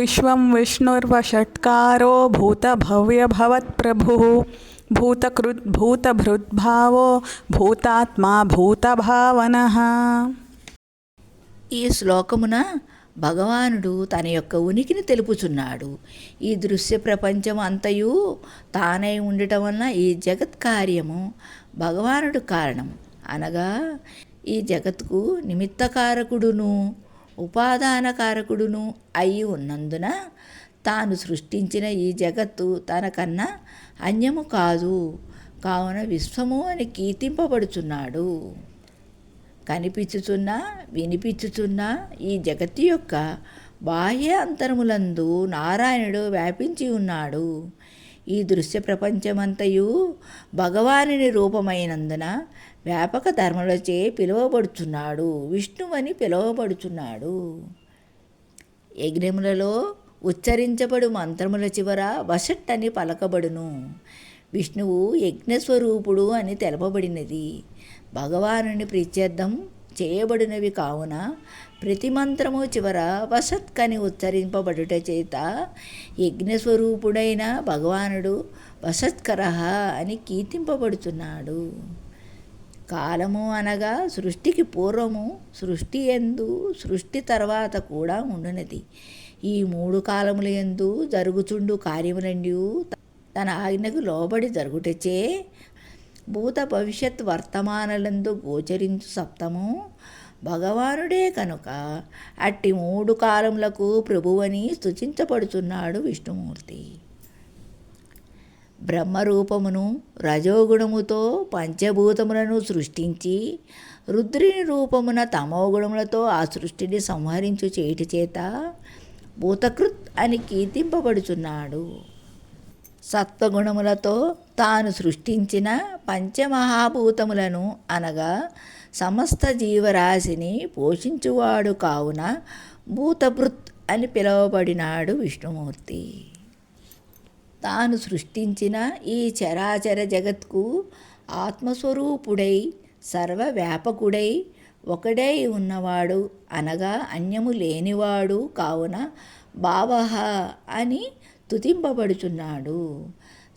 విశ్వం విష్ణుర్వషట్కారో భూతభవ్యభవత్ప్రభుः భూతకృద్ భూతభృద్భావో భూతాత్మా భూతభావన ఈ శ్లోకమున భగవానుడు తన యొక్క ఉనికిని తెలుపుచున్నాడు. ఈ దృశ్య ప్రపంచం అంతయు తానై ఉండటం వలన ఈ జగత్ కార్యము భగవానుడు కారణం. అనగా ఈ జగత్కు నిమిత్తకారకుడును. ఉపాదానకారకుడును అయి ఉన్నందున తాను సృష్టించిన ఈ జగత్తు తనకన్నా అన్యము కాదు. కావున విశ్వము అని కీర్తింపబడుచున్నాడు. కనిపించుచున్నా వినిపించుచున్నా ఈ జగత్తు యొక్క బాహ్య అంతరములందు నారాయణుడు వ్యాపించి ఉన్నాడు. ఈ దృశ్య ప్రపంచమంతయు భగవానుని రూపమైనందున వ్యాపక ధర్మలచే పిలువబడుచున్నాడు. విష్ణువని పిలువబడుచున్నాడు. యజ్ఞములలో ఉచ్చరించబడు మంత్రముల చివర వషట్ అని పలకబడును. విష్ణువు యజ్ఞస్వరూపుడు అని తెలపబడినది. భగవానుని ప్రీత్యర్థం చేయబడినవి కావున ప్రతి మంత్రము చివర వసత్కని ఉచ్చరింపబడుట చేత యజ్ఞస్వరూపుడైన భగవానుడు వసత్కర అని కీర్తింపబడుతున్నాడు కాలము అనగా సృష్టికి పూర్వము సృష్టి ఎందు సృష్టి తర్వాత కూడా ఉండునది. ఈ మూడు కాలముల ఎందు జరుగుచుండు కార్యములండి తన ఆజ్ఞకు లోబడి జరుగుటచే భూత భవిష్యత్ వర్తమానలందు గోచరించు సప్తము. భగవానుడే కనుక అట్టి మూడు కాలములకు ప్రభువని స్తుతించబడుచున్నాడు విష్ణుమూర్తి. బ్రహ్మరూపమును రజోగుణముతో పంచభూతములను సృష్టించి రుద్రుని రూపమున తమోగుణములతో ఆ సృష్టిని సంహరించు చేటి చేత భూతకృత్ అని కీర్తింపబడుచున్నాడు. సత్వగుణములతో తాను సృష్టించిన పంచమహాభూతములను అనగా సమస్త జీవరాశిని పోషించువాడు కావున భూతభృత్ అని పిలువబడినాడు విష్ణుమూర్తి. తాను సృష్టించిన ఈ చరాచర జగత్కు ఆత్మస్వరూపుడై సర్వవ్యాపకుడై ఒకడై ఉన్నవాడు అనగా అన్యము లేనివాడు కావున భావహ అని స్తుతింపబడుచున్నాడు.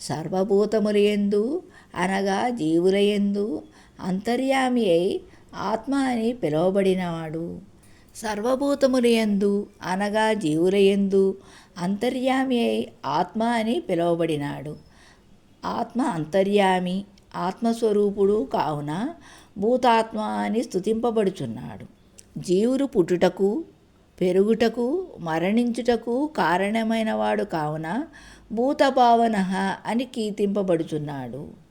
సర్వభూతములయందు అనగా జీవులయందు అంతర్యామి అయి ఆత్మ అని పిలువబడినవాడు. సర్వభూతములయందు అనగా జీవులయందు అంతర్యామి అయి ఆత్మ అని పిలువబడినాడు. ఆత్మ అంతర్యామి ఆత్మస్వరూపుడు కావున భూతాత్మ అని స్తుతింపబడుచున్నాడు. జీవులు పుట్టుటకు పెరుగుటకు మరణించుటకు కారణమైనవాడు కావున భూతభావన అని కీర్తింపబడుచున్నాడు.